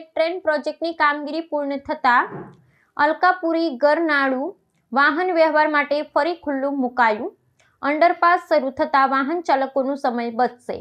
Train પ્રોજેક્ટની કામગીરી પૂર્ણ થતાં અલકાપુરી, ગરનાળુ વાહન વ્યવહાર માટે ફરી ખુલ્લું મુકાયું. અંડરપાસ શરૂ થતાં વાહન ચાલકોનો સમય બચશે.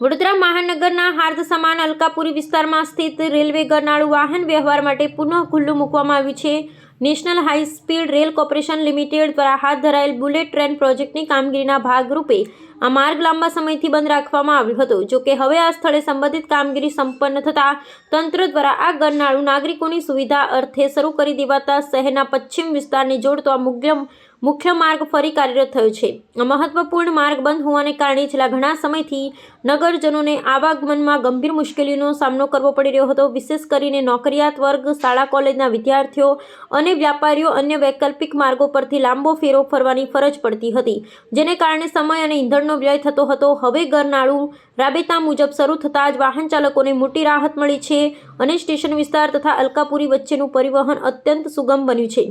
વડોદરા મહાનગરના હાર્દ સમાન અલકાપુરી વિસ્તારમાં સ્થિત રેલવે ગરનાળું વાહન વ્યવહાર માટે પુનઃ ખુલ્લું મૂકવામાં આવ્યું છે. National high speed rail corporation limited દ્વારા હાથ ધરાયેલ બુલેટ ટ્રેન પ્રોજેક્ટની કામગીરીના ભાગરૂપે આ માર્ગ લાંબા સમયથી બંધ રાખવામાં આવ્યો હતો. જો કે હવે આ સ્થળે સંબંધિત કામગીરી સંપન્ન થતાં તંત્ર દ્વારા આ ગરનાળું નાગરિકોની સુવિધા અર્થે શરૂ કરી દેવાતા શહેરના પશ્ચિમ વિસ્તારને જોડતો આ મુખ્ય મુખ્ય માર્ગ ફરી કાર્યરત થયો છે. આ મહત્વપૂર્ણ માર્ગ બંધ હોવાને કારણે છેલ્લા ઘણા સમયથી નગરજનોને આવાગમનમાં ગંભીર મુશ્કેલીનો સામનો કરવો પડી રહ્યો હતો. વિશેષ કરીને નોકરિયાત વર્ગ, શાળા, કોલેજના વિદ્યાર્થીઓ અને વ્યાપારીઓ અન્ય વૈકલ્પિક માર્ગો પરથી લાંબો ફેરો ફરવાની ફરજ પડતી હતી, જેને કારણે સમય અને ઈંધણનો વ્યય થતો હતો. હવે ગરનાળું રાબેતા મુજબ શરૂ થતાં જ વાહન ચાલકોને મોટી રાહત મળી છે અને સ્ટેશન વિસ્તાર તથા અલકાપુરી વચ્ચેનું પરિવહન અત્યંત સુગમ બન્યું છે.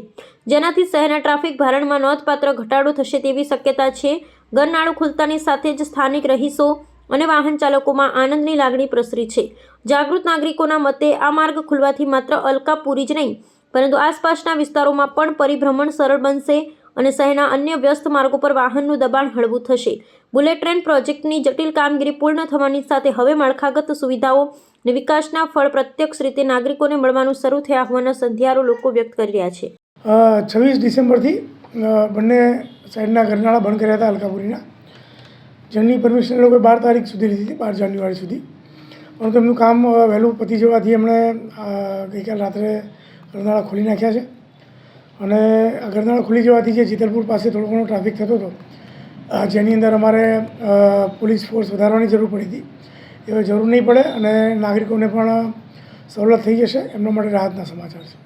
જેનાથી શહેરના ટ્રાફિક ભારણમાં નોંધપાત્ર ઘટાડો થશે તેવી શક્યતા છે. ગરનાળું ખુલતાની સાથે જ સ્થાનિક રહીશો અને વાહન ચાલકોમાં આનંદની લાગણી પ્રસરી છે. જાગૃત નાગરિકોના મતે આ માર્ગ ખુલવાથી માત્ર અલકાપુરી જ નહીં, પરંતુ આસપાસના વિસ્તારોમાં પણ પરિભ્રમણ સરળ બનશે અને શહેરના અન્ય વ્યસ્ત માર્ગો પર વાહનનું દબાણ હળવું થશે. બુલેટ ટ્રેન પ્રોજેક્ટની જટિલ કામગીરી પૂર્ણ થવાની સાથે હવે માળખાગત સુવિધાઓ અને વિકાસના ફળ પ્રત્યક્ષ રીતે નાગરિકોને મળવાનું શરૂ થયા હોવાના સંધિયારો લોકો વ્યક્ત કરી રહ્યા છે. છવ્વીસ ડિસેમ્બરથી બંને સાઈડના ગરનાળા બંધ કર્યા હતા અલકાપુરીના. જેમની પરમિશન એ લોકોએ બાર તારીખ સુધી લીધી હતી, બાર જાન્યુઆરી સુધી. પરંતુ એમનું કામ વહેલું પતી જવાથી એમણે ગઈકાલ રાત્રે ઘરનાળા ખોલી નાખ્યા છે. અને ગરનાળા ખુલી જવાથી જે જીતલપુર પાસે થોડો ઘણો ટ્રાફિક થતો હતો જેની અંદર અમારે પોલીસ ફોર્સ વધારવાની જરૂર પડી હતી. હવે જરૂર નહીં પડે અને નાગરિકોને પણ સવલત થઈ જશે. એમના માટે રાહતના સમાચાર છે.